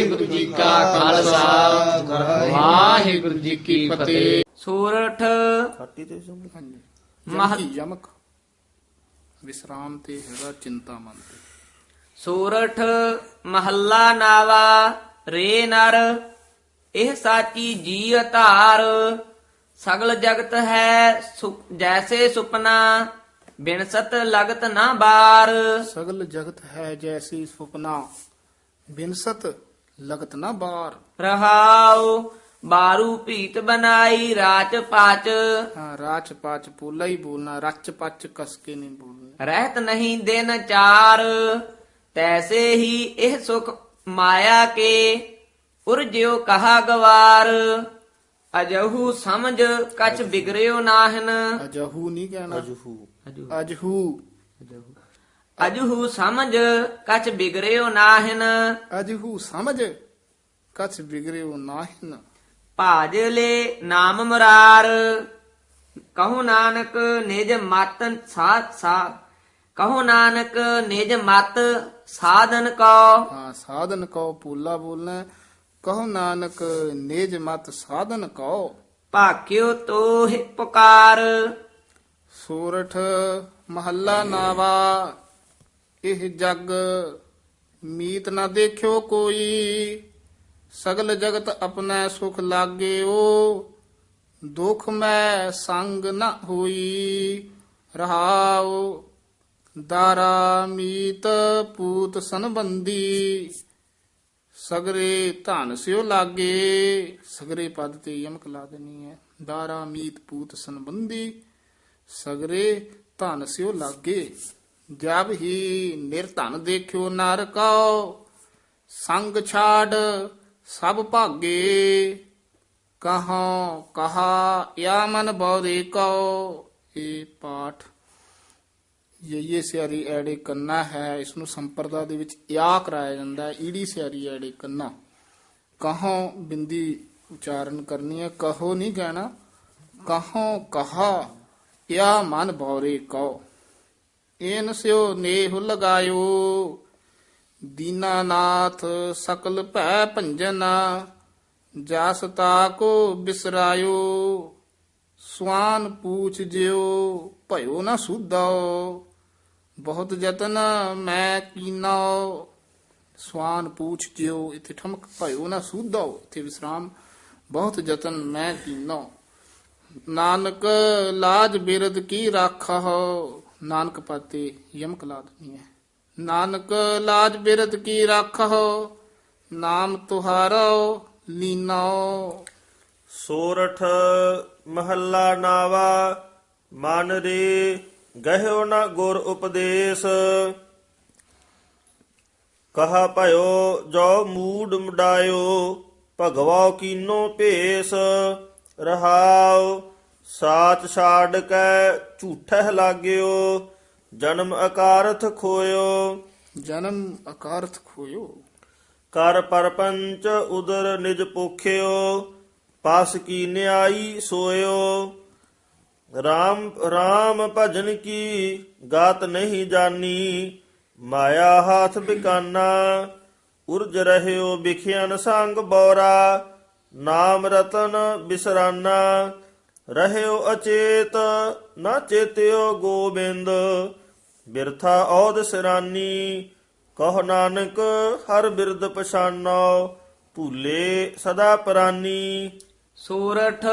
ਵਾਹਿਗੁਰੂ ਜੀ ਕਾ ਖਾਲਸਾ। ਵਾਹਿਗੁਰੂ ਜੀ ਕੀ ਫਤਿਹ। ਸੂਰਠ। ਖਾਟੀ ਤੇ ਹਾਂਜੀ। ਯਮਕ ਵਿਸਰਾਮ ਤੇ ਹੈਗਾ ਚਿੰਤਾ ਮਨ ਤੇ। ਸੂਰਠ ਮਹੱਲਾ ਨਾਵਾ ਰੇ ਨਰ ਇਹ ਸਾਚੀ ਜੀ ਧਾਰ। ਸਗਲ ਜਗਤ ਹੈ ਜੈਸੇ ਸੁਪਨਾ ਬਿਨਸਤ ਲਗਤ ਨਾ ਬਾਰ। ਸਗਲ ਜਗਤ ਹੈ ਜੈਸੀ ਸੁਪਨਾ ਬਿਨਸਤ ਲਗਤ ਨਾ ਬਾਰ। ਰਹਾਉ ਬਾਰੂ ਭੀਤ ਬਨਾਈ ਰਾਚ ਪਾਚ। ਹਾਂ ਰਾਚ ਪਾਚ ਪੋਲਾ ਹੀ ਬੋਲਣਾ ਰਚ ਪਚ ਕਸ ਕੇ ਨਹੀਂ ਬੋਲਣਾ। ਰਹਿਤ ਨਹੀਂ ਦਿਨ ਚਾਰ ਤੈਸੇ ਹੀ ਇਹ ਸੁਖ ਮਾਇਆ ਕੇ ਉਰਜਿਓ ਕਹਾ ਗਵਾਰ। ਅਜਹੂ ਸਮਝ ਕਛ ਬਿਗਰਿਓ ਨਾਹਨ। ਅਜਹੂ ਨਹੀਂ ਕਹਿਣਾ। ਅਜਹੂ। ਅਜਹੂ। ਅਜਹੂ। ਸਮਝ ਕਛ ਬਿਗਰਿਓ ਨਾਹਨ। ਅਜਹੂ ਸਮਝ ਕਛ ਬਿਗੜਿਓ ਨਾਹਿਨ। ਭਾਜ ਲੈ ਨਾਮ ਮੁਰਾਰ। ਕਹੋ ਨਾਨਕ ਨਿਜ ਮਤ ਸਾਧ ਸਾ ਕਹੋ ਨਾਨਕ ਨਿਜ ਮਤ ਸਾਧਨ ਕੋ ਹਾਂ ਸਾਧਨ ਕਉ ਪੂਲਾ ਬੋਲਣਾ ਕਹੋ ਨਾਨਕ ਨੇਜ ਮਤ ਸਾਧਨ ਕਉ। ਭਾਕਿਓ ਤੋਹਿ ਪੁਕਾਰ। ਸੂਰਠ ਮਹੱਲਾ ਨਾਵਾ। ਇਹ ਜਗ ਮੀਤ ਨਾ ਦੇਖਿਓ ਕੋਈ। ਸਗਲ ਜਗਤ ਆਪਣਾ ਸੁਖ ਲਾਗਿਓ। ਦੁਖ ਮੈਂ ਸੰਗ ਨਾ ਹੋਈ। ਰਹਾਉ ਦਾਰਾ ਮੀਤ ਪੂਤ ਸੰਬੰਧੀ। ਸਗਰੇ ਧਨ ਸਿਓ ਲਾਗੇ। ਸਗਰੇ ਪਦ ਤੇ ਯਮਕ ਲਾ ਦੇਣੀ ਹੈ। ਦਾਰਾ ਮੀਤ ਪੂਤ ਸੰਬੰਧੀ। ਸਗਰੇ ਧਨ ਸਿਓ ਲਾਗੇ। ਜਬ ਹੀ ਨਿਰਧਨ ਦੇਖਿਓ ਨਰ ਕਉ ਸੰਗ ਛਾੜ ਸਭ ਭਾਗੇ। ਕਹਾਂ, ਕਹਾ ਯਾ ਮਨ ਬੌਰੇ ਕਉ। ਇਹ ਪਾਠ ਇਹ ਸਿਆਰੀ ਐੜੇ ਕੰਨਾ ਹੈ। ਇਸ ਨੂੰ ਸੰਪਰਦਾ ਦੇ ਵਿੱਚ ਯਾ ਕਰਾਇਆ ਜਾਂਦਾ ਹੈ। ਈੜੀ ਸਿਆਰੀ ਐੜੇ ਕੰਨਾ। ਕਹੋ ਬਿੰਦੀ ਉਚਾਰਨ ਕਰਨੀ ਹੈ, ਕਹੋ ਨਹੀਂ ਕਹਿਣਾ ਕਹੋ, ਕਹਾ ਯਾ ਮਨ ਬੌਰੇ ਕਉ। ਏਨ ਸਿਓ ਨੇਹ ਲਗਾਇਓ ਦੀਨਾਨਾਥ ਸਕਲ ਭੈ ਭੰਜਨਾ, ਜਸ ਤਾਕੋ ਬਿਸਰਾਇਓ, ਸਵਾਨ ਪੂਛ ਜਿਓ ਭਇਓ ਨਾ ਸੁਧਾਓ ਬਹੁਤ ਯਤਨ ਮੈਂ ਕੀਨੋ, ਸਵਾਨ ਪੂਛ ਜਿਓ ਇਥੇ ਠਮਕ ਭਇਓ ਨਾ ਸੁਧਾਓ ਇਥੇ ਵਿਸਰਾਮ, ਬਹੁਤ ਯਤਨ ਮੈਂ ਕੀਨੋ। ਨਾਨਕ ਲਾਜ ਬਿਰਦ ਕੀ ਰਾਖਹੁ ਨਾਨਕ ਪਾਤੇ ਯਮਕ ਲਾ ਹੈ। ਨਾਨਕ ਲਾਜ ਬਿਰਦ ਕੀ ਰਾਖਹੁ, ਨਾਮ ਤੁਹਾਰੋ ਲੀਨੋ ਸੋਰਠ ਮਹੱਲਾ ਨਾਵਾ, ਮਨ ਰੇ ਗਹਿਓ ਨਾ ਗੁਰ ਉਪਦੇਸ਼। ਕਹਾ ਭਇਓ ਜੋ ਮੂਡ ਮੁਡਾਇਓ ਭਗਵਾ ਕੀਨੋ ਭੇਸ, ਰਹਾਉ। ਸਾਚ ਛਾੜ ਕੈ ਝੂਠਹਿ ਲਾਗਿਓ ਜਨਮ ਅਕਾਰਥ ਖੋਇਓ। ਜਨਮ ਅਕਾਰਥ ਖੋਇਓ। ਕਰ ਪਰਪੰਚ ਉਦਰ ਨਿਜ ਪੋਖਿਓ ਪਸ ਕੀ ਨਿਆਈ ਸੋਇਓ। RAM RAM ਭਜਨ ਕੀ ਗਾਤ ਨਹੀਂ ਜਾਨੀ ਮਾਇਆ ਹਾਥ ਬਿਕਾਨਾ। ਉਰਜ ਰਹਿਓ ਬਿਖਿਆਨ ਸੰਗ ਬੋਰਾ ਨਾਮ ਰਤਨ ਬਿਸਰਾਨਾ। ਰਹਿਓ ਅਚੇਤ ਨਾ ਚੇਤਿਓ ਗੋਬਿੰਦ। ਬਿਰਥਾ ਔਦ ਸਿਰਾਨੀ ਕਹ ਨਾਨਕ ਹਰ ਬਿਰਦ ਪਛਾਨੋ ਭੂਲੇ ਸਦਾ ਪਰਾਨੀ। ਸੂਰਠ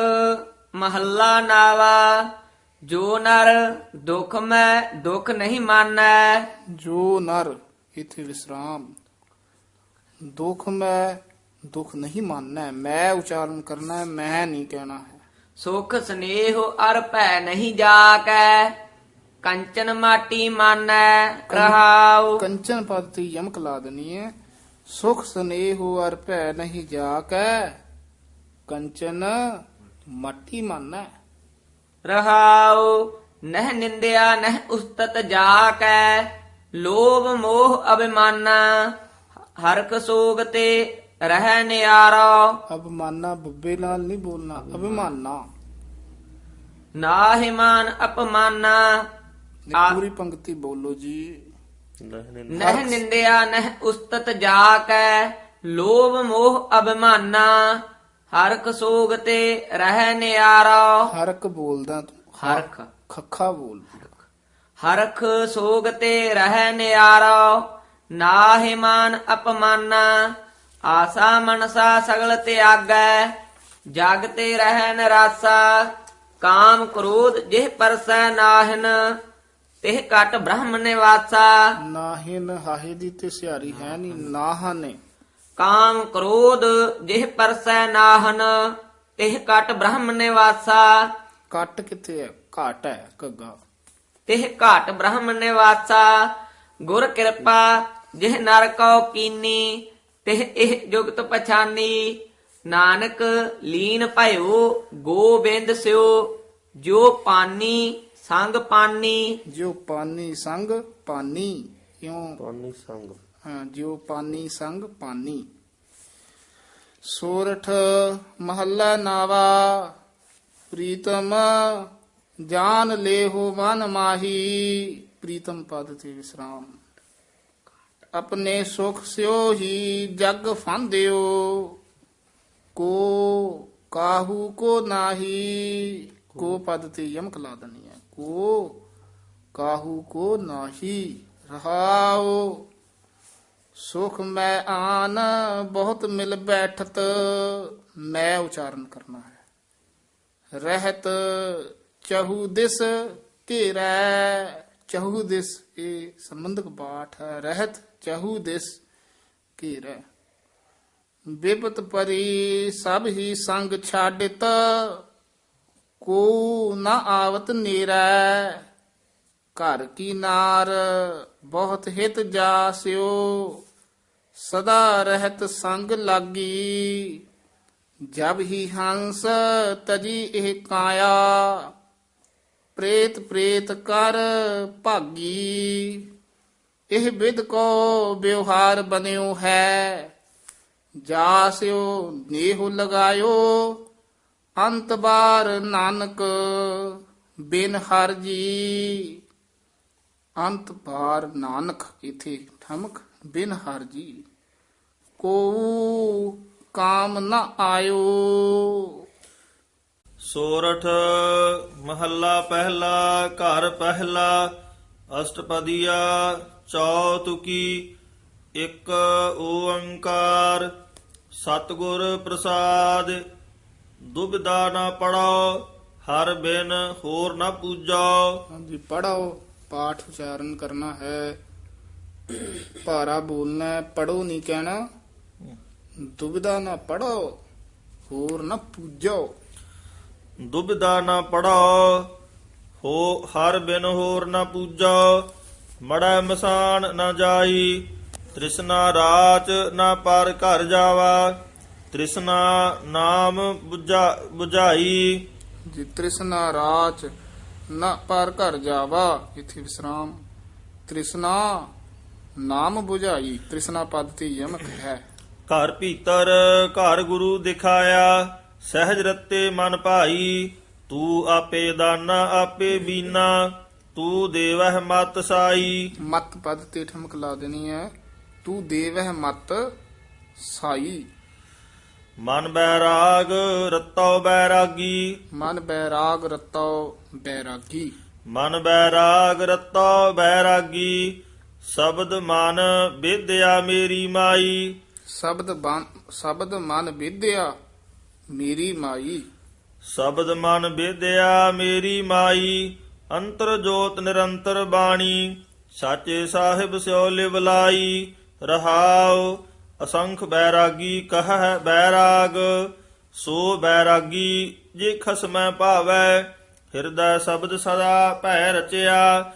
ਮਹੱਲਾ ਨਾਵਾ ਜੋ ਨਰ ਦੁਖ ਮੈਂ ਦੁਖ ਨਹੀਂ ਮਾਨੈ। ਜੋ ਨਰ ਇਥੇ ਵਿਸਰਾਮ। ਦੁਖ ਮੈਂ ਦੁਖ ਨਹੀਂ ਮੰਨਣਾ। ਮੈਂ ਉਚਾਰਨ ਕਰਨਾ ਹੈ ਮੈਂ ਨਹੀਂ ਕਹਿਣਾ ਹੈ। ਸੁਖ ਸਨੇਹ ਅਰ ਭੈ ਨਹੀਂ ਜਾਕੈ ਕੰਚਨ ਮਾਟੀ ਮਾਨੈ ਰਹਾਉ। ਕੰਚਨ ਪਦ ਤੇ ਯਮਕ ਲਾ ਹੈ। ਸੁਖ ਸਨੇਹ ਅਰ ਭੈ ਨਹੀਂ ਜਾ ਕੈ ਕੰਚਨ ਮੱਟੀ ਮੰਨੈ। ਰਹਾਉ ਨਹਿ ਨਿੰਦਿਆ ਨਹਿ ਉਸਤਤ ਜਾਕੈ ਲੋਭ ਮੋਹ ਅਭਿਮਾਨਾ ਹਰਕ ਸੋਗ ਤੇ ਰਹਿ ਨਿਆਰਾ। ਅਭਮਾਨਾ ਬੱਬੇ ਨਾਲ ਨਹੀਂ ਬੋਲਣਾ ਅਭਿਮਾਨਾ। ਨਾਹਿਮਾਨ ਅਪਮਾਨਾ। ਇਹ ਪੂਰੀ ਪੰਕਤੀ ਬੋਲੋ ਜੀ। ਨਹੀਂ ਨਹੀਂ ਨਹਿ ਨਿੰਦਿਆ ਨਹਿ ਉਸਤਤ ਜਾਕੈ ਲੋਭ ਮੋਹ ਅਭਿਮਾਨਾ। ਹਰਖ ਸੋਗ ਤੇ ਰਹਿ ਨਿਆਰਾ। ਹਰਕ ਬੋਲਦਾ ਤੂੰ ਹਰਖ ਖੱਖਾ ਬੋਲ। ਹਰਖ ਸੋਗ ਤੇ ਰਹਿ ਨਿਆਰਾ। ਨਾਹਿ ਮਾਨ ਅਪਮਾਨਾ। ਆਸਾ ਮਨਸਾ ਸਗਲ ਤਿਆਗੈ ਜਗ ਤੇ ਰਹਿ ਨਰਾਸਾ ਕਾਮ ਕ੍ਰੋਧ ਜਿਹ ਪਰਸੈ ਨਾਹਨ ਤਿਹ ਕਟ ਬ੍ਰਹਮ ਨਿਵਾਸਾ। ਨਾਹਿਨ ਹਾਹੇ ਦੀ ਤੇ ਸਿਹਾਰੀ ਹੈ ਨਹੀਂ ਨਾਹ ਨੇ ਕਾਮ ਕ੍ਰੋਧ ਜਿਹ ਪਰਸੈ ਨਾਹਨ ਤਿਹ ਕਟ ਬ੍ਰਹਮ ਨਿਵਾਸਾ। ਕੱਟ ਕਿੱਥੇ ਹੈ? ਘਾਟ ਹੈ ਘੱਗਾ। ਤਿਹ ਘਾਟ ਬ੍ਰਹਮ ਨਿਵਾਸਾ। ਗੁਰ ਕਿਰਪਾ ਜਿਹ ਨਰ ਕਉ ਕੀਨੀ ਤਿਹ ਇਹ ਜੁਗਤ ਪਛਾਨੀ। ਨਾਨਕ ਲੀਨ ਭਇਓ ਗੋਬਿੰਦ ਸਿਓ ਜੋ ਪਾਨੀ ਸੰਗ ਪਾਨੀ। ਜਿਉ ਪਾਨੀ ਸੰਗ ਪਾਨੀ ਕਿਉਂ? ਪਾਣੀ ਸੰਗ। ਹਾਂ ਜਿਉ ਪਾਨੀ ਸੰਗ ਪਾਨੀ। ਸੋਰਠ ਮਹੱਲਾ ਨਾਵਾ ਪ੍ਰੀਤਮ ਜਾਨ ਲੇਹੋ ਮਨ ਮਾਹੀ। ਪ੍ਰੀਤਮ ਪਦ ਤੇ ਵਿਸਰਾਮ। ਆਪਣੇ ਸੁਖ ਸਿਓ ਹੀ ਜਗ ਫਾਂਦਿਓ, ਕੋ ਕਾਹੂ ਕੋ ਨਾਹੀ, ਕੋ ਪਦ ਤੇ ਯਮਕ ਲਾ ਦਨੀ ਹੈ, ਕੋ ਕਾਹੂ ਕੋ ਨਾਹੀ ਰਹਾਓ ਸੁਖ ਮੈਂ ਆਨ, ਬਹੁਤ ਮਿਲ ਬੈਠਤ, ਮੈਂ ਉਚਾਰਨ ਕਰਨਾ ਹੈ। ਰਹਿਤ ਚਹੂ ਦਿਸ ਘੇਰੈ, ਚਹੂ ਦਿਸ ਇਹ ਸੰਬੰਧਕ ਪਾਠ ਹੈ, ਰਹਿਤ ਚਹੂ ਦਿਸ ਘੇਰੈ। ਬਿਪਤ ਪਰੀ ਸਭ ਹੀ ਸੰਗ ਛਾਡਿਤ, ਕੋ ਨਾ ਆਵਤ ਨੇਰੈ। ਘਰ ਕੀ ਨਾਰ, ਬਹੁਤ ਹਿਤ ਜਾਸਿਓ ਸਦਾ ਰਹਿਤ ਸੰਗ ਲਾਗੀ, ਜਬ ਹੀ ਹੰਸ ਤਜੀ ਇਹ ਕਾਇਆ। ਪ੍ਰੇਤ ਪ੍ਰੇਤ ਕਰ ਭਾਗੀ। ਇਹ ਵਿਦ ਕੋ ਵਿਵਹਾਰ ਬਨਿਓ ਹੈ। ਜਾਸਿਓ, ਨੇਹ ਲਗਾਇਓ। ਅੰਤ ਬਾਰ ਨਾਨਕ ਬਿਨ ਹਰ ਜੀ। ਅੰਤ ਬਾਰ ਨਾਨਕ, ਇਥੇ ਠਮਕ, ਬਿਨ ਹਰ ਜੀ। ਕੋ ਕਾਮ ਨ ਆਇਓ। ਸੋਰਠ ਮਹੱਲਾ ਪਹਿਲਾ, ਘਰ ਪਹਿਲਾ, ਅਸ਼ਟਪਦੀਆ ਚੌਤੁਕੀ ਇੱਕ ਓੰਕਾਰ। ਸਤਿਗੁਰ ਪ੍ਰਸਾਦ। ਦੁਬਿਧਾ ਨਾ ਪੜੋ ਹਰ ਬਿਨ ਹੋਰ ਨਾ ਪੂਜੋ ਹਾਂਜੀ ਪੜੋ ਪਾਠ ਉਚਾਰਨ ਕਰਨਾ ਹੈ। ਭਾਰਾ ਬੋਲਣਾ ਪੜੋ ਨਹੀਂ ਕਹਿਣਾ। ਦੁਬਿਧਾ ਨਾ ਪੜੋ ਹੋਰ ਨਾ ਪੂਜੋ ਦੁਬਿਧਾ ਨਾ ਪੜੋ ਹੋ ਹਰ ਬਿਨ ਹੋਰ ਨਾ ਪੂਜੋ ਮੜੈ ਮਸਾਨ ਨਾ ਜਾਈ ਤ੍ਰਿਸ਼ਨਾ ਰਾਚ ਨਾ ਪਰ ਘਰ ਜਾਵਾ ਤ੍ਰਿਸ਼ਨਾ ਨਾਮ 부ਝਾ 부ਝਾਈ ਜੀ ਤ੍ਰਿਸ਼ਨਾ ਰਾਚ ਨਾ ਪਾਰ ਘਰ ਜਾਵਾ ਇਥੇ ਵਿਸਰਾਮ। ਤ੍ਰਿਸ਼ਨਾ ਨਾਮ ਬੁਝਾਈ ਤ੍ਰਿਸ਼ਨਾ ਪਦ ਤੇ ਯਮਕ ਹੈ। ਘਰ ਭੀਤਰ ਘਰ ਗੁਰੂ ਦਿਖਾਇਆ ਸਹਿਜ ਰਤੇ ਮਨ ਭਾਈ ਤੂੰ ਆਪੇ ਦਾਨਾ ਆਪੇ ਬੀਨਾ। ਤੂੰ ਦੇਵਹਿ ਮਤ ਸਾਈ। ਮਤ ਪਦ ਤੇ ਠਮਕ ਲਾ ਦੇਣੀ ਹੈ। ਤੂੰ ਦੇਵਹਿ ਮਤ ਸਾਈ। ਮਨ ਬੈਰਾਗ ਰਤੋ ਬੈਰਾਗੀ। ਮਨ ਬੈਰਾਗ ਰਤੋ ਬੈਰਾਗੀ। ਮਨ ਬੈਰਾਗ ਰਤੋ ਬੈਰਾਗੀ। ਸ਼ਬਦ ਮਨ ਵਿਦਿਆ ਮੇਰੀ ਮਾਈ। ਸ਼ਬਦ ਬਨ- ਸ਼ਬਦ ਮਨ ਵਿਦਿਆ ਮੇਰੀ ਮਾਈ। ਸ਼ਬਦ ਮਨ ਵਿਦਿਆ ਮੇਰੀ ਮਾਈ। ਅੰਤਰ ਜੋਤ ਨਿਰੰਤਰ ਬਾਣੀ, ਸਾਚੇ ਸਾਹਿਬ ਸਿਓ ਲਿਵ ਰਹਾਉ, ਅਸੰਖ ਬੈਰਾਗੀ ਕਹੈ ਬੈਰਾਗ, ਸੋ ਬੈਰਾਗੀ ਜੇ ਖਸਮੈ ਭਾਵੈ, ਹਿਰਦੈ ਸ਼ਬਦ ਸਦਾ ਭੈ ਰਚਿਆ।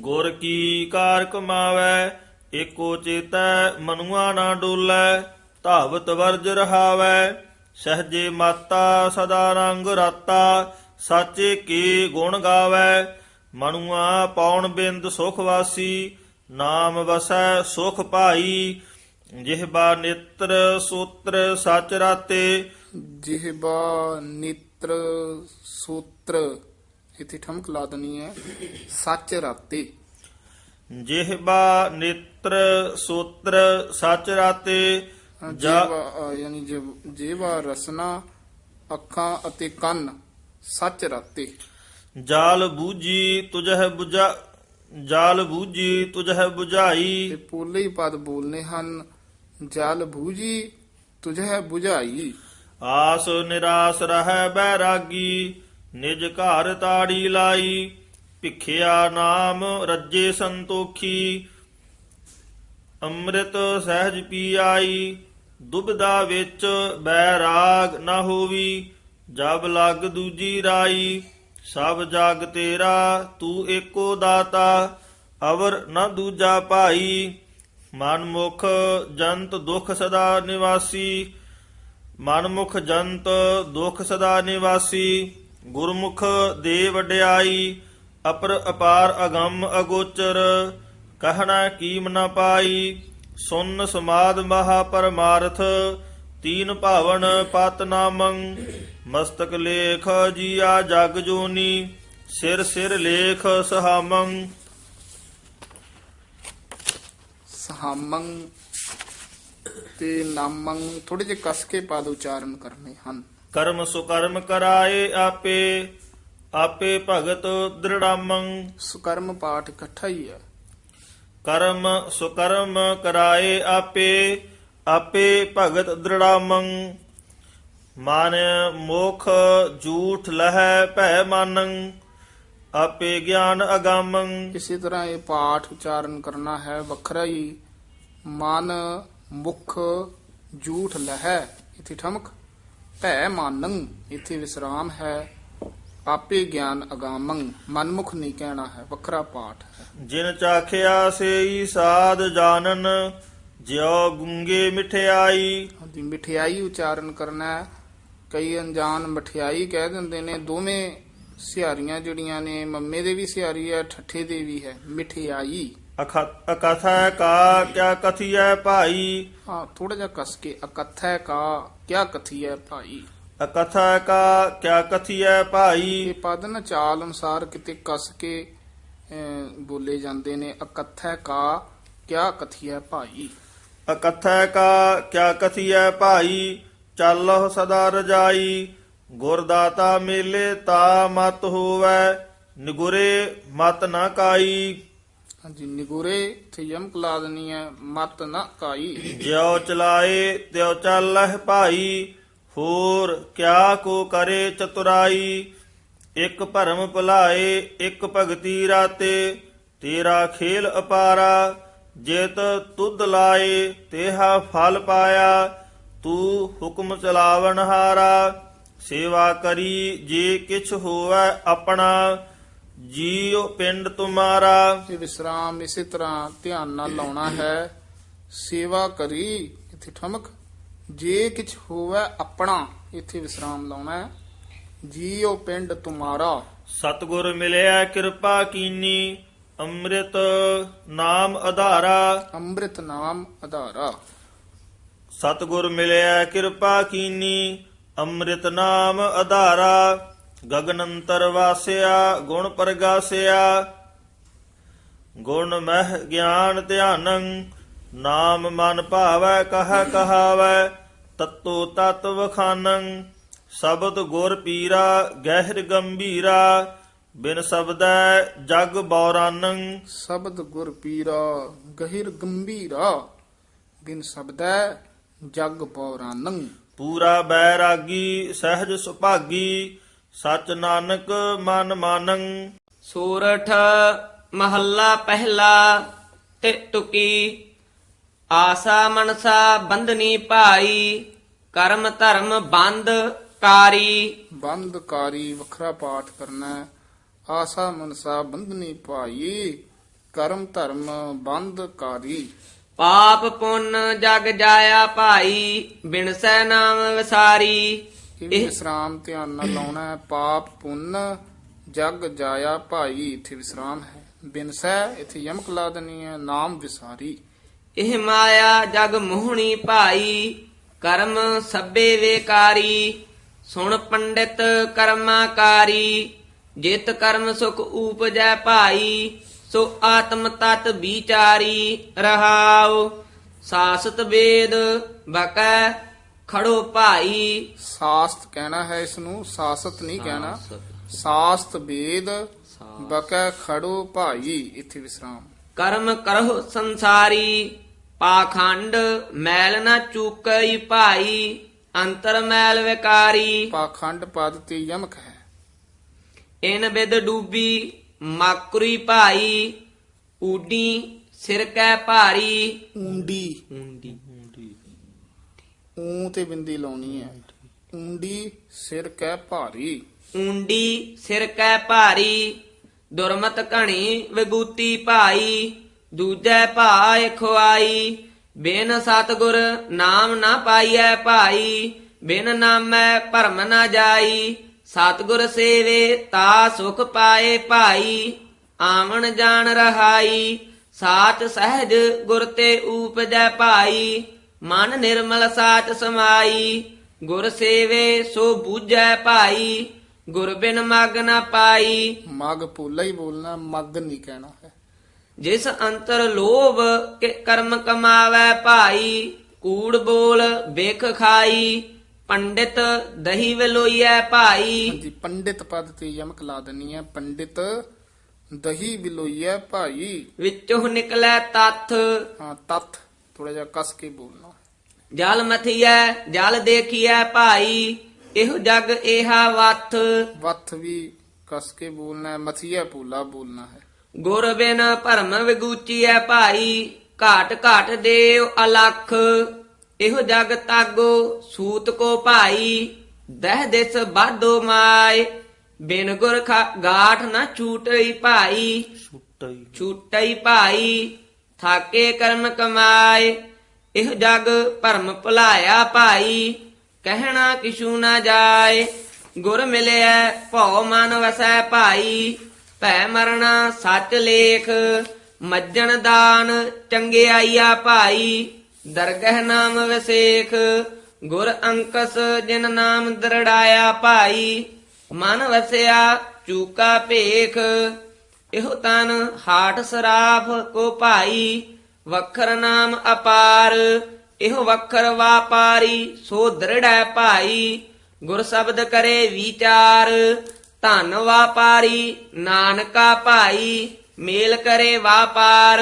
ਗੁਰ ਕੀ ਕਾਰ ਕਮਾਵੈ, ਏਕੋ ਚੇਤੈ ਮਨੁਆ ਨਾ ਡੋਲੈ, ਧਾਵਤ ਵਰਜ ਰਹਾਵੈ, ਸਹਜੇ ਮਾਤਾ ਸਦਾ ਰੰਗ ਰਾਤਾ ਸਾਚੇ ਕੀ ਗੁਣ ਗਾਵੈ ਮਨੁਆ ਪੌਣ ਬਿੰਦ ਸੁਖ ਵਾਸੀ ਨਾਮ ਵਸੈ ਸੁਖ ਭਾਈ। ਜਿਹਬਾ ਨਿਤਰ ਸੂਤਰ ਸਚ ਰਾਤੇ। ਜਿਹਬਾ ਨਿਤਰ ਸੂਤਰ ਇਥੇ ਠਮਕ ਲਾ ਦਨੀ ਹੈ ਸੱਚ ਰਾਤੇ। ਜਿਹਬਾ ਨੇਤਰ ਸੋਤਰ ਸਚ ਰਾਤੇ ਜੀਵਾ ਯਾਨੀ ਜੀਵਾ ਰਸਨਾ ਅੱਖਾਂ ਅਤੇ ਕੰਨ। ਸੱਚ ਰਤੇ। ਜਾਲ ਬੂਜੀ ਤੁਝਹਿ 부ਜਾ ਜਾਲ ਬੂਜੀ ਤੁਝਹਿ 부ਝਾਈ ਤੇ ਪੋਲੇ ਪਦ ਬੋਲਨੇ ਹਨ ਜਾਲ ਬੂਜੀ ਤੁਝਹਿ 부ਝਾਈ ਆਸ ਨਿਰਾਸ ਰਹਿ ਬੈਰਾਗੀ ਨਿਜ ਘਰ ਤਾੜੀ ਲਾਈ। ਭਿਖਿਆ ਨਾਮ ਰੱਜੇ ਸੰਤੋਖੀ ਅੰਮ੍ਰਿਤ ਸਹਿਜ ਪੀ ਆਈ। ਦੁਬਦਾ ਵਿੱਚ ਬੈਰਾਗ ਨਾ ਹੋਵੀ ਜਬ ਲਗ ਦੂਜੀ ਰਾਈ, ਸਭ ਜਗ ਤੇਰਾ, ਤੂੰ ਏਕੋ ਦਾਤਾ, ਅਵਰ ਨਾ ਦੂਜਾ ਭਾਈ। ਮਨ ਮੁਖ ਜੰਤ ਦੁਖ ਸਦਾ ਨਿਵਾਸੀ ਮਨਮੁਖ ਜੰਤ ਦੁਖ ਸਦਾ ਨਿਵਾਸੀ। ਗੁਰਮੁਖ ਦੇ ਵਡਿਆਈ ਅਪਰ ਅਪਾਰ ਅਗੰਮ ਅਗੋਚਰ, ਕਹਿਣਾ ਕੀਮ ਨ ਪਾਈ। ਸੁਨ ਸਮਾਦ ਮਹਾ ਪਰਮਾਰਥ ਤੀਨ ਭਾਵਨ ਪਤ ਨਾਮੰ ਮਸਤਕ ਲੇਖ ਜੀਆ ਜਗ ਜੋਨੀ ਸਿਰ ਸਿਰ ਲੇਖ ਸਹਾਮੰ। ਸਹਾਮੰ ਤੇ ਨਾਮੰ ਥੋੜੇ ਜਿਹੇ ਕਸ ਕੇ ਪਦ ਉਚਾਰਨ ਕਰਨੇ ਹਨ। ਕਰਮ ਸੁਕਰਮ ਕਰਾਏ ਆਪੇ ਆਪੇ ਭਗਤ ਦ੍ਰਿੜਾਮੰ। ਸੁਕਰਮ ਪਾਠ ਇਕੱਠਾ ਹੀ ਹੈ। ਕਰਮ ਸੁਕਰਮ ਕਰਾਏ ਆਪੇ ਆਪੇ ਭਗਤ ਦ੍ਰਿੜਾਮੰ ਮਨ ਮੋਖ ਝੂਠ ਲਹੈ ਭੈ ਮਾਨੰ ਆਪੇ ਗਿਆਨ ਅਗਾਮੰ। ਇਸੇ ਤਰ੍ਹਾਂ ਇਹ ਪਾਠ ਉਚਾਰਨ ਕਰਨਾ ਹੈ ਵੱਖਰਾ ਹੀ ਮਨ ਮੁਖ ਝੂਠ ਲਹੈ ਇਥੇ ਠਮਕ ਭੈ ਮਾਨੰ ਇਥੇ ਵਿਸਰਾਮ ਹੈ ਆਪੇ ਗਿਆਨ ਅਗਾਮੰ ਮਨਮੁਖ ਨਹੀਂ ਕਹਿਣਾ ਹੈ ਵੱਖਰਾ ਪਾਠ ਹੈ। ਜਿਨ ਚਾਖਿਆ ਸੇਈ ਸਾਧ ਜਾਣਨ ਜਿਉ ਗੁੰਗੇ ਮਿਠਿਆਈ। ਹਾਂਜੀ ਮਠਿਆਈ ਉਚਾਰਨ ਕਰਨਾ ਹੈ। ਕਈ ਅਣਜਾਣ ਮਠਿਆਈ ਕਹਿ ਦਿੰਦੇ ਨੇ। ਦੋਵੇਂ ਸਿਹਾਰੀਆਂ ਜਿਹੜੀਆਂ ਨੇ ਮੰਮੇ ਦੇ ਵੀ ਸਿਹਾਰੀ ਹੈ ਠੱਠੇ ਦੇ ਵੀ ਹੈ। ਮਠਿਆਈ। ਅਕਥਾ ਕਾ ਕਿਆ ਕਥੀਐ ਭਾਈ? ਹਾਂ ਥੋੜਾ ਜਿਹਾ ਕਸ ਕੇ ਅਕਥੈ ਕਾ ਕਿਆ ਕਥੀਐ ਭਾਈ? ਅਕਥਾ ਕਾ ਕਿਆ ਕਥੀਐ ਭਾਈ? ਇਹ ਪਦ ਨਾ ਚਾਲ ਅਨੁਸਾਰ ਕਿਤੇ ਕਸ ਕੇ ਅਹ, ਬੋਲੇ ਜਾਂਦੇ ਨੇ। ਅਕਥੈ ਕਾ ਕਿਆ ਕਥੀਐ ਭਾਈ? ਅਕਥੈ ਕਾ ਕਿਆ ਕਥੀਐ ਭਾਈ ਚੱਲਹੁ ਸਦਾ ਰਜਾਈ। ਗੁਰਦਾਤਾ ਮੇਲੇ ਤਾ ਮਤ ਹੋਵੈ ਨਿਗੁਰੇ ਮਤ ਨਾ ਕਾਈ। ਹਾਂਜੀ ਨਿਗੁਰੇ ਤੇ ਯਮਕ ਲਾ ਦੇਣੀ ਹੈ ਮਤ ਨਾ ਕਾਈ। ਜਿਉ ਚਲਾਏ ਤਿਉ ਚੱਲਹਿ ਭਾਈ ਹੋਰ ਕਿਆ ਕੋ ਕਰੇ ਚਤੁਰਾਈ। ਇੱਕ ਭਰਮ ਭੁਲਾਏ ਇੱਕ ਭਗਤੀ ਰਾਤੇ ਤੇਰਾ ਖੇਲ ਅਪਾਰਾ। ਜਿਤ ਤੁਧ ਲਾਏ ਤੇਹਾ ਫਲ ਪਾਇਆ ਤੂੰ ਹੁਕਮ ਚਲਾਵਨ ਹਾਰਾ। ਸੇਵਾ ਕਰੀ ਜੇ ਕਿਛ ਹੋਵੇ ਆਪਣਾ ਜੀਉ ਪਿੰਡ ਤੁਮਾਰਾ। ਇਹ ਵਿਸਰਾਮ ਇਸੇ ਤਰ੍ਹਾਂ ਧਿਆਨ ਨਾਲ ਲਾਉਣਾ ਹੈ। ਸੇਵਾ ਕਰੀ ਇੱਥੇ ਠਮਕ। ਜੇ ਕਿਛ ਹੋਵੇ ਆਪਣਾ ਇੱਥੇ ਵਿਸਰਾਮ ਲਾਉਣਾ ਹੈ। ਜੀਉ ਪਿੰਡ ਤੁਮਾਰਾ। ਸਤਿਗੁਰ ਮਿਲਿਆ ਕਿਰਪਾ ਕੀਨੀ ਅੰਮ੍ਰਿਤ ਨਾਮ ਆਧਾਰਾ ਅੰਮ੍ਰਿਤ ਨਾਮ ਆਧਾਰਾ ਸਤਿਗੁਰ ਮਿਲਿਆ ਕਿਰਪਾ ਕੀਨੀ ਅੰਮ੍ਰਿਤ ਨਾਮ ਆਧਾਰਾ ਗਗਨੰਤਰ ਵਾਸਿਆ ਗੁਣ ਪ੍ਰਗਾਸਿਆ। ਗੁਣ ਮਹਿ ਗਿਆਨ ਧਿਆਨੰ ਨਾਮ ਮਨ ਭਾਵੈ ਕਹ ਕਹਾਵੈ ਤਤੋ ਤਤ ਵਖਾਨੰ। ਸ਼ਬਦ ਗੁਰ ਪੀਰਾ ਗਹਿਰ ਗੰਭੀਰਾ। ਬਿਨ ਸ਼ਬਦੈ ਜਗ ਬੌਰਾਨੰ ਸ਼ਬਦ ਗੁਰ ਪੀਰਾ ਗਹਿਰ ਗੰਭੀਰਾ ਬਿਨ ਸ਼ਬਦੈ ਜਗ ਪੌਰਾਨੰ ਪੂਰਾ ਬੈਰਾਗੀ ਸਹਿਜ ਸੁਭਾਗੀ ਸਚ ਨਾਨਕ ਮਨ ਮਾਨੰ। ਸੂਰਠ ਮਹੱਲਾ ਪਹਿਲਾ ਤੇ ਟੁਕੀ ਆਸਾ ਮਨਸਾ ਬੰਧਨੀ ਭਾਈ ਕਰਮ ਧਰਮ ਬੰਦ ਕਾਰੀ। ਬੰਦਕਾਰੀ ਵੱਖਰਾ ਪਾਠ ਕਰਨਾ। ਹੈ ਆਸਾ ਮਨਸਾ ਬੰਧਨੀ ਭਾਈ ਕਰਮ ਧਰਮ ਬੰਦਕਾਰੀ ਪਾਪ ਪੁੰਨ ਜਗ ਜਾਇਆ ਭਾਈ ਬਿਨਸੈ ਨਾਮ ਵਿਸਾਰੀ। ਇਹ ਵੀ ਵਿਸਰਾਮ ਧਿਆਨ ਨਾਲ ਲਾਉਣਾ ਹੈ? ਪਾਪ ਪੁੰਨ ਜਗ ਜਾਇਆ ਭਾਈ ਇੱਥੇ ਵਿਸਰਾਮ ਹੈ। ਬਿਨਸੈ ਇੱਥੇ ਯਮਕ ਲਾ ਦੇਣੀ ਹੈ ਨਾਮ ਵਿਸਾਰੀ। ਇਹ ਮਾਇਆ ਜਗ ਮੋਹਣੀ ਭਾਈ ਕਰਮ ਸਭੇ ਵੇਕਾਰੀ। ਸੁਣ ਪੰਡਿਤ ਕਰਮਾਕਾਰੀ। ਜਿਤ ਕਰਮ ਸੁਖ ਊਪਜੈ ਭਾਈ ਸੋ ਆਤਮ ਤਤ ਵਿਚਾਰੀ ਰਹਾਉ। ਸਾਸਤ ਵੇਦ ਬਕੈ ਖੜੋ ਭਾਈ। ਸਾਸਤ ਕਹਿਣਾ ਹੈ ਇਸ ਨੂੰ ਸਾਸਤ ਨਹੀਂ ਕਹਿਣਾ। ਸਾਸਤ। ਵੇਦ ਬਕੈ ਖੜੋ ਭਾਈ ਇੱਥੇ ਵਿਸਰਾਮ। ਕਰਮ ਕਰਹੁ ਸੰਸਾਰੀ ਪਾਖੰਡ ਮੈਲ ਨਾ ਚੂਕਈ ਭਾਈ ਅੰਤਰ ਮੈਲ ਵਿਕਾਰੀ। ਪਾਖੰਡ ਪਦ ਤੇ ਯਮਕ ਹੈ। ਇਨ ਬਿਦ ਡੂਬੀ ਮਾਕਰੀ ਭਾਈ ਊਡੀ ਸਿਰ ਕੈ ਭਾਰੀ। ਉਂਡੀ ਊਂਡੀ ਊਂ ਤੇ ਬਿੰਦੀ ਲਾਉਣੀ ਹੈ। ਉਂਡੀ ਸਿਰ ਕਹਿ ਭਾਰੀ। ਊਂਡੀ ਸਿਰ ਕੈ ਭਾਰੀ। ਦੁਰਮਤ ਘਣੀ ਵਿਗੂਤੀ ਭਾਈ ਦੂਜੈ ਭਾਇ ਖੁਆਈ। ਬਿਨ ਸਤਗੁਰ ਨਾਮ ਨਾ ਪਾਈਐ ਭਾਈ ਬਿਨ ਨਾਮੈ ਭਰਮ ਨਾ ਜਾਈ। ਸਤਗੁਰ ਸੇਵੇ ਤਾ ਸੁਖ ਪਾਏ ਭਾਈ ਆਵਣ ਜਾਣ ਰਹਾਈ ਸਾਚ ਸਹਿਜ ਗੁਰ ਤੇ ਊਪਜੈ ਭਾਈ ਮਨ ਨਿਰਮਲ ਸਾਚ ਸਮਾਈ ਗੁਰ ਸੇਵੇ ਸੋ ਬੂਝੈ ਭਾਈ ਗੁਰ ਬਿਨ ਮਗ ਨਾ ਪਾਈ। ਮਗ ਪੋਲਾ ਹੀ ਬੋਲਣਾ ਮਗ ਨਹੀਂ ਕਹਿਣਾ ਹੈ। ਜਿਸ ਅੰਤਰ ਲੋਭ ਕੇ ਕਰਮ ਕਮਾਵੈ ਭਾਈ ਕੂੜ ਬੋਲ ਵੇਖ ਖਾਈ ਪੰਡਿਤ ਦਹੀ ਵਲੋਈਐ ਭਾਈ। ਹਾਂਜੀ ਪੰਡਿਤ ਪਦ ਤੇ ਯਮਕ ਲਾ ਦੇਣੀ ਹੈ ਪੰਡਿਤ ਦਹੀ ਬਿਲੋਈਐ ਭਾਈ। ਵਿੱਚੋਂ ਨਿਕਲੈ ਤੱਥ। ਹਾਂ ਤਤ ਥੋੜਾ ਜਿਹਾ ਕਸ ਕੇ ਬੋਲਣਾ। ਜਲ ਮਥੀਐ ਜਲ ਦੇਖੀਐ ਭਾਈ। ਇਹੋ ਜਗ ਏਹਾ ਵਥ। ਵੱਥ ਵੀ ਕਸ ਕੇ ਬੋਲਣਾ ਹੈ। ਮਥੀਆ ਪੋਲਾ ਬੋਲਣਾ ਹੈ। ਗੁਰ ਬਿਨ ਭਰਮ ਵਿਗੂਚੀਐ ਭਾਈ। ਘਾਟ ਘਾਟ ਦੇਵ ਅਲਖ। ਇਹੋ ਜਗ ਤਾਗੋ ਸੂਤ ਕੋ ਭਾਈ ਦਹ ਦਿਸ ਬਾਧੋ ਮਾਏ। ਬਿਨ ਗੁਰ ਖਾ- ਗਾਠ ਨਾ ਛੂਟਈ ਭਾਈ। ਛੁੱਟਈ। ਛੂਟਈ ਭਾਈ ਥਾਕੇ ਕਰਮ ਕਮਾਏ। ਇਹ ਜਗ ਭਰਮ ਭੁਲਾਇਆ ਭਾਈ ਕਹਿਣਾ ਕਿਛੂ ਨਾ ਜਾਏ। ਗੁਰ ਮਿਲਿਆ ਭਉ ਮਨ ਵਸੈ ਭਾਈ। ਭੈ ਮਰਣਾ ਸੱਚ ਲੇਖ ਮੱਜਣ ਦਾਨ ਚੰਗਿਆਈਆ ਭਾਈ। ਦਰਗਹਿ ਨਾਮ ਵਸੇਖ, ਗੁਰ ਅੰਕਸ ਜਿਨ ਨਾਮ ਦਰੜਾਇਆ ਭਾਈ, ਮਨ ਵਸਿਆ ਚੂਕਾ ਭੇਖ। ਇਹੋ ਤਨ ਹਾਟ ਸਰਾਫ ਕੋ ਭਾਈ, ਵਖਰ ਨਾਮ ਅਪਾਰ। ਇਹੋ ਵਖਰ ਵਾਪਾਰੀ, ਸੋ ਦ੍ਰਿੜੈ ਭਾਈ। ਗੁਰ ਸ਼ਬਦ ਕਰੇ ਵਿਚਾਰ, ਧਨ ਵਾਪਾਰੀ, ਨਾਨਕਾ ਭਾਈ। ਮੇਲ ਕਰੇ ਵਾਪਾਰ।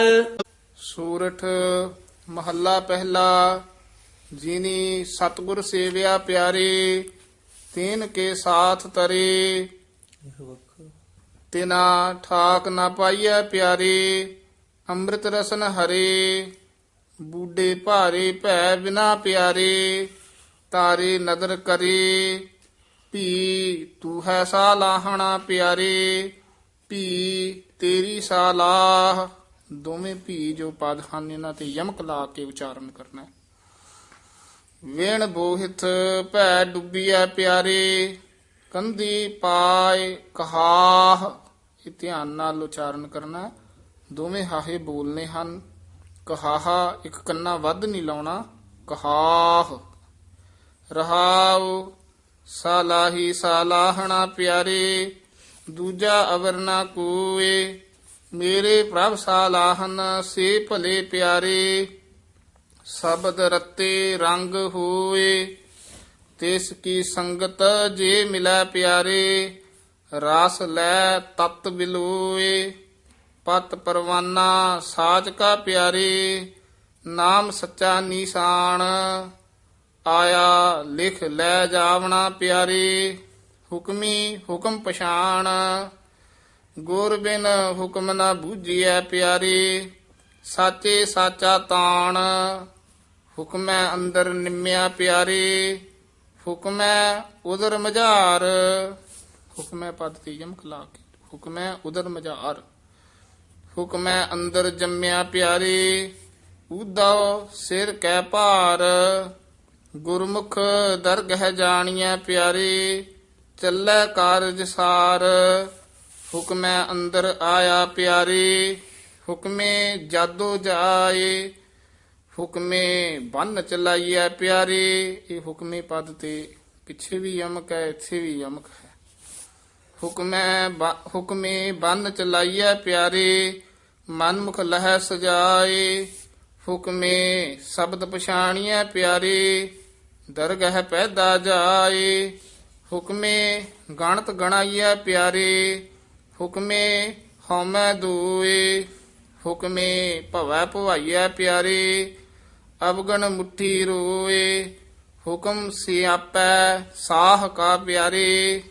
ਸੂਰਠ ਮਹੱਲਾ ਪਹਿਲਾ, ਜਿਨੀ ਸਤਗੁਰ ਸੇਵਿਆ ਪਿਆਰੇ, ਤੈਨ ਕੇ ਸਾਥ ਤਰੇ। ਤਿਨਾ ਠਾਕ ਨਾ ਪਾਈਐ ਪਿਆਰੇ, ਅੰਮ੍ਰਿਤ ਰਸਨ ਹਰੇ। ਬੂਡੇ ਭਾਰੇ ਭੈ ਬਿਨਾ ਪਿਆਰੇ, ਤਾਰੇ ਨਦਰ ਕਰੇ। ਭੀ ਤੂੰ ਹੈ ਸਾਲਾਹਣਾ ਪਿਆਰੇ, ਭੀ ਤੇਰੀ ਸਾਲਾਹ। ਦੋਵੇਂ ਭੀ ਜੋ ਪਦ ਹਨ ਇਹਨਾਂ ਤੇ ਯਮਕ ਲਾ ਕੇ ਉਚਾਰਨ ਕਰਨਾ ਹੈ। ਵੇਣ ਬੋਹਿਤ ਭੈ ਡੁੱਬੀਐ ਪਿਆਰੇ, ਕੰਦੀ ਪਾਏ ਕਹਾਹ। ਇਹ ਧਿਆਨ ਨਾਲ ਉਚਾਰਨ ਕਰਨਾ ਦੋਵੇਂ ਹਾਹੇ ਬੋਲਨੇ ਹਨ। ਕਹਾਹਾ, ਇੱਕ ਕੰਨਾ ਵੱਧ ਨਹੀਂ ਲਾਉਣਾ। ਕਹਾਹ। ਰਹਾਉ, ਸਾਲਾਹੀ ਸਾਲਾਹਣਾ ਪਿਆਰੇ, ਦੂਜਾ ਅਵਰਨਾ ਕੋਏ। ਮੇਰੇ ਪ੍ਰਭ ਸਾਲਾਹਨ ਸੇ ਭਲੇ ਪਿਆਰੇ, ਸ਼ਬਦ ਰਤੇ ਰੰਗ ਹੋਏ, ਤਿਸ ਕੀ ਸੰਗਤ ਜੇ ਮਿਲੈ ਪਿਆਰੇ, ਰਾਸ ਲੈ ਤਤ ਬਿਲੋਏ। ਪਤ ਪਰਵਾਨਾ ਸਾਚ ਕਾ ਪਿਆਰੇ, ਨਾਮ ਸੱਚਾ ਨਿਸ਼ਾਨ, ਆਇਆ ਲਿਖ ਲੈ ਜਾਵਣਾ ਪਿਆਰੇ। ਹੁਕਮੀ ਹੁਕਮ ਪਛਾਣ ਗੁਰ ਬਿਨ ਹੁਕਮ ਨਾ ਬੂਝੀਐ ਪਿਆਰੇ, ਸਾਚੇ ਸਾਚਾ ਤਾਣ। ਹੁਕਮੈ ਅੰਦਰ ਨਿੰਮਿਆ ਪਿਆਰੇ, ਹੁਕਮੈ ਉਦਰ ਮਝਾਰ। ਹੁਕਮੈ ਪਦ ਤੇ ਯਮਕ ਲਾ ਕੇ, ਹੁਕਮੈ ਉਦਰ ਮਝਾਰ। ਹੁਕਮੈ ਅੰਦਰ ਜੰਮਿਆ ਪਿਆਰੇ ਉਦਉ ਸਿਰ ਕੈ ਭਾਰ। ਗੁਰਮੁਖ ਦਰਗਹਿ ਜਾਣੀਐ ਪਿਆਰੇ, ਚੱਲੈ ਕਾਰਜ ਸਾਰ। ਹੁਕਮੈ ਅੰਦਰ ਆਇਆ ਪਿਆਰੇ, ਹੁਕਮੇ ਜਾਦੋ ਜਾਏ। ਹੁਕਮੇ ਬੰਨ ਚਲਾਈਐ ਪਿਆਰੇ, ਇਹ ਹੁਕਮੇ ਪਦ ਤੇ ਪਿੱਛੇ ਵੀ ਯਮਕ ਹੈ, ਇੱਥੇ ਵੀ ਯਮਕ ਹੈ। ਹੁਕਮੈ ਹੁਕਮੇ ਬੰਨ ਚਲਾਈਐ ਪਿਆਰੇ ਮਨ ਮੁਖ ਲਹਿ ਸਜਾਏ। ਹੁਕਮੇ ਸ਼ਬਦ ਪਛਾਣੀਐ ਪਿਆਰੇ, ਦਰਗਹਿ ਪੈਦਾ ਜਾਏ। ਹੁਕਮੇ ਗਣਤ ਗਣਾਈਐ ਪਿਆਰੇ ਹੁਕਮੇ ਹਉਮੈ ਦੂਏ, ਹੁਕਮੇ ਭਵੈ ਭਵਾਈਐ ਪਿਆਰੇ, ਅਵਗਣ ਮੁਠੀ ਰੋਏ, ਹੁਕਮ ਸਿਆਪੈ ਸਾਹ ਕਾ ਪਿਆਰੇ।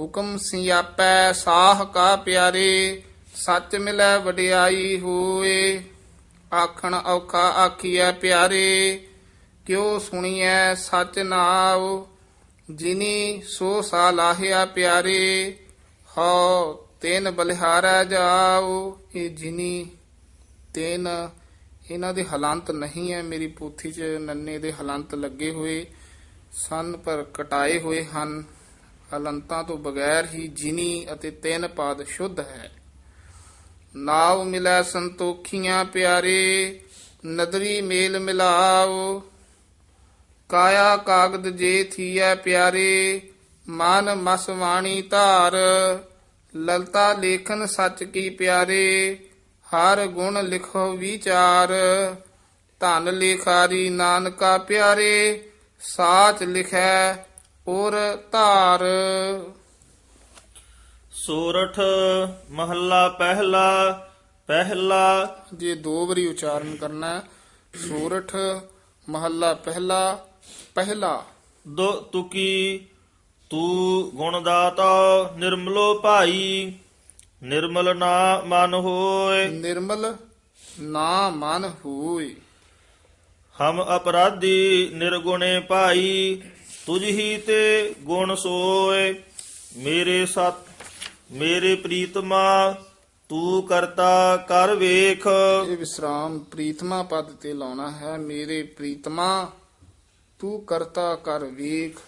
ਹੁਕਮ ਸਿਆਪੈ ਸਾਹ ਕਾ ਪਿਆਰੇ, ਸੱਚ ਮਿਲੈ ਵਡਿਆਈ ਹੋਏ। ਆਖਣ ਔਖਾ ਆਖੀਐ ਪਿਆਰੇ, ਕਿਉ ਸੁਣੀਐ ਸਚ ਨਾਉ, ਜਿਨੀ ਸੋ ਸਾ ਲਾਹਿਆ ਪਿਆਰੇ। ਹਉ ਤੈਨ ਬਲਿਹਾਰੈ ਜਾਉ, ਇਹ ਜਿਨੀ ਤੈਨ, ਇਹਨਾਂ ਦੇ ਹਲੰਤ ਨਹੀਂ ਹੈ ਮੇਰੀ ਪੋਥੀ 'ਚ ਨੰਨੇ ਦੇ ਹਲੰਤ ਲੱਗੇ ਹੋਏ, ਸਨ ਪਰ ਕਟਾਏ ਹੋਏ ਹਨ। ਹਲੰਤਾਂ ਤੋਂ ਬਗੈਰ ਹੀ ਜਿਨੀ ਅਤੇ ਤਿੰਨ ਪਾਦ ਸ਼ੁੱਧ ਹੈ। ਨਾਵ ਮਿਲੈ ਸੰਤੋਖੀਆਂ ਪਿਆਰੇ, ਨਦਰੀ ਮੇਲ ਮਿਲਾਓ। ਕਾਇਆ ਕਾਗਦ ਜੇ ਥੀਐ ਪਿਆਰੇ ਮਨ ਮਸ ਵਾਣੀ ਧਾਰ ਲਲਤਾ ਲੇਖਨ ਸੱਚ ਕੀ ਪਿਆਰੇ ਹਰ ਗੁਣ ਲਿਖੋ ਵਿਚਾਰ। ਧਨ ਲੇਖਾਰੀ ਨਾਨਕਾ ਪਿਆਰੇ ਸਾਚ ਲਿਖੈ ਔਰ ਧਾਰ। ਸੋਰਠ ਮਹੱਲਾ ਪਹਿਲਾ ਪਹਿਲਾ। ਜੇ ਦੋ ਵਾਰੀ ਉਚਾਰਨ ਕਰਨਾ। ਸੂਰਠ ਮਹੱਲਾ ਪਹਿਲਾ ਪਹਿਲਾ। ਦੋ ਤੁਕੀ ਤੂੰ ਗੁਣ ਦਾਤਾ ਨਿਰਮਲੋ ਭਾਈ ਨਿਰਮਲ ਨਾ ਮਨ ਹੋਏ। ਨਿਰਮਲ ਨਾ ਮਨ ਹੋਏ। ਹਮ ਅਪਰਾਧੀ ਨਿਰਗੁਣੇ ਭਾਈ ਤੁਝ ਹੀ ਤੇ ਗੁਣ ਸੋਏ। ਮੇਰੇ ਸਤ ਮੇਰੇ ਪ੍ਰੀਤਮਾ ਤੂੰ ਕਰਤਾ ਕਰ ਵੇਖ। ਇਹ ਵਿਸਰਾਮ ਪ੍ਰੀਤਮਾ ਪਦ ਤੇ ਲਾਉਣਾ ਹੈ। ਮੇਰੇ ਪ੍ਰੀਤਮਾ ਤੂੰ ਕਰਤਾ ਕਰ ਵੇਖ।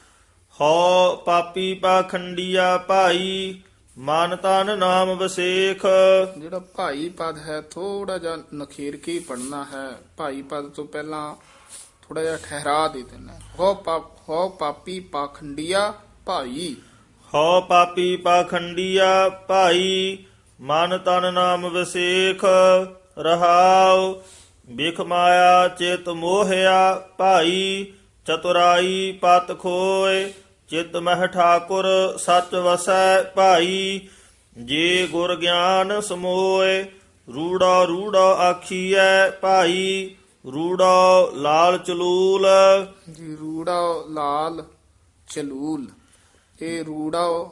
ਹਉ ਪਾਪੀ ਪਾਖੰਡੀਆ ਭਾਈ ਮਨ ਤਨ ਨਾਮ ਵਸੇਖ। ਜਿਹੜਾ ਭਾਈ ਪਦ ਹੈ ਥੋੜਾ ਜਿਹਾ ਨਖੇਰ ਕੇ ਪੜਨਾ ਹੈ। ਭਾਈ ਪਦ ਤੋਂ ਪਹਿਲਾਂ ਥੋੜਾ ਜਿਹਾ ਠਹਿਰਾ ਦੇ ਦੇਣਾ ਹੈ। ਹੋ ਪਾਪ ਹੋ ਪਾਪੀ ਪਾਖੰਡੀਆ ਭਾਈ। ਹਉ ਪਾਪੀ ਪਾਖੰਡੀਆ ਭਾਈ ਮਨ ਤਨ ਨਾਮ ਵਸੇਖ। ਰਹਾਉ ਬਿਖ ਮਾਇਆ ਚਿਤ ਮੋਹਿਆ ਭਾਈ ਚਤੁਰਾਈ ਪਤ ਖੋਏ। ਚਿਤ ਮਹਿ ਠਾਕੁਰ ਸਚ ਵਸੈ ਭਾਈ ਜੇ ਗੁਰ ਗਿਆਨ ਸਮੋਏ ਰੂੜਾ ਰੂੜਾ ਆਖੀਐ ਭਾਈ ਰੂੜਾ ਲਾਲ ਚਲੂਲ। ਜੀ ਰੂੜਾ ਲਾਲ ਚਲੂਲ। ਇਹ ਰੂੜਾ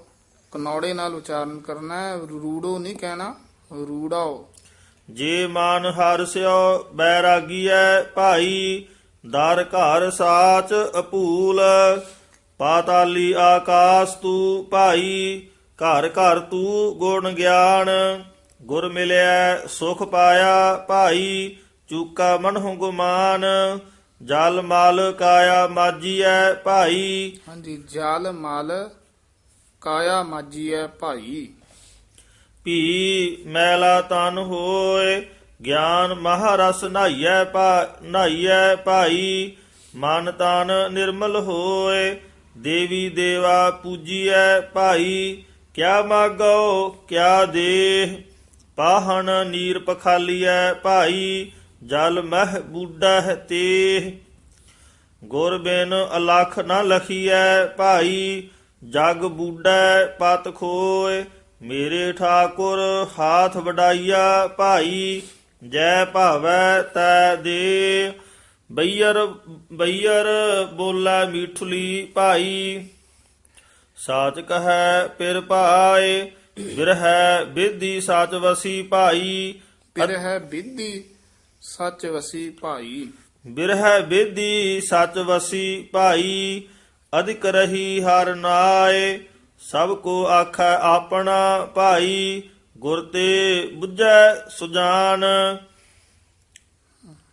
ਕਨੌੜੇ ਨਾਲ ਉਚਾਰਨ ਕਰਨਾ ਹੈ ਰੂੜੋ ਨਹੀਂ ਕਹਿਣਾ ਰੂੜਾਓ ਜੇ ਮਾਨ ਹਰਸਿਓ ਬੈਰਾਗੀਐ ਭਾਈ ਦਰ ਘਰ ਸਾਚ ਅਪੂਲ। ਪਾਤਾਲੀ ਆਕਾਸ ਤੂ ਭਾਈ ਘਰ ਘਰ ਤੂ ਗੁਣ ਗਿਆਨ। ਗੁਰ ਮਿਲਿਆ ਸੁਖ ਪਾਇਆ ਭਾਈ ਚੂਕਾ ਮਨਹੁ ਗੁਮਾਨ। ਜਲ ਮਲ ਕਾਇਆ ਮਾਜੀਐ ਭਾਈ। ਹਾਂਜੀ ਜਲ ਮਲ ਕਾਇਆ ਮਾਜੀਐ ਭਾਈ। ਭੀ ਮੈਲਾ ਤਨ ਹੋਏ ਗਿਆਨ ਮਹਾਰਸ ਨਹਾਈਐ ਪਾ ਨਹਾਈਐ ਭਾਈ। ਮਨ ਤਨ ਨਿਰਮਲ ਹੋਏ ਦੇਵੀ ਦੇਵਾ ਪੂਜੀਐ ਭਾਈ, ਕਿਆ ਮਾਗੋ ਕਿਆ ਦੇਹ। ਪਾਹਣ ਨੀਰ ਪਖਾਲੀਐ ਭਾਈ, ਜਲ ਮਹਿ ਬੂਡਾ ਤੇ ਗੁਰ ਬਿਨ ਅਲਖ ਨ ਲਖੀਐ ਭਾਈ, ਜਗ ਬੂਡੈ ਪਤ ਖੋਏ ਮੇਰੇ ਠਾਕੁਰ ਹਾਥ ਵਡਾਈਆ ਭਾਈ, ਜੈ ਭਾਵੈ ਤੈ ਦੇ ਬਈਰ ਬਈਰ ਬੋਲਾ ਮੀਠੁਲੀ ਭਾਈ। ਸਾਚ ਕਹੈ ਪਿਰ ਭਾਏ ਵਿਰਹਿ ਵਿਧੀ ਸਾਚ ਵਸੀ ਭਾਈ। ਪਿਰ ਹੈ ਵਿਧੀ ਸੱਚ ਵਸੀ ਭਾਈ। ਬਿਰਹਿ ਬੇਦੀ ਸਚ ਵਸੀ ਭਾਈ। ਅਧਿਕ ਰਹੀ ਹਰ ਨਾਏ ਸਭ ਕੋ ਆਖੈ ਆਪਣਾ ਭਾਈ। ਗੁਰ ਤੇ ਬੁੱਝੈ ਸੁਜਾਨ।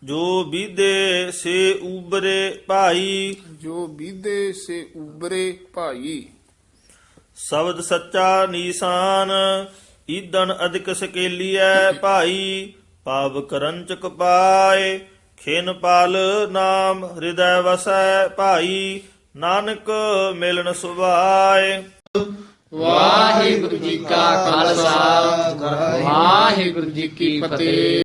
ਜੋ ਬੀਦੇ ਸੇ ਉਬਰੇ ਭਾਈ। ਜੋ ਵਿਦੇ ਸੇ ਉਬਰੇ ਭਾਈ। ਸ਼ਬਦ ਸੱਚਾ ਨੀਸਾਨ ਈਦਨ ਅਧਿਕ ਸਕੇਲੀਐ ਭਾਈ। ਪਾਵ ਕਰੰਚਕ ਪਾਏ ਖਿਨ ਪਾਲ ਨਾਮ ਹਿਰਦੈ ਵਸੈ ਭਾਈ। ਨਾਨਕ ਮਿਲਨ ਸੁਭਾਏ। ਵਾਹਿਗੁਰੂ ਜੀ ਕਾ ਖਾਲਸਾ ਵਾਹਿਗੁਰੂ ਜੀ ਕੀ ਫਤਿਹ।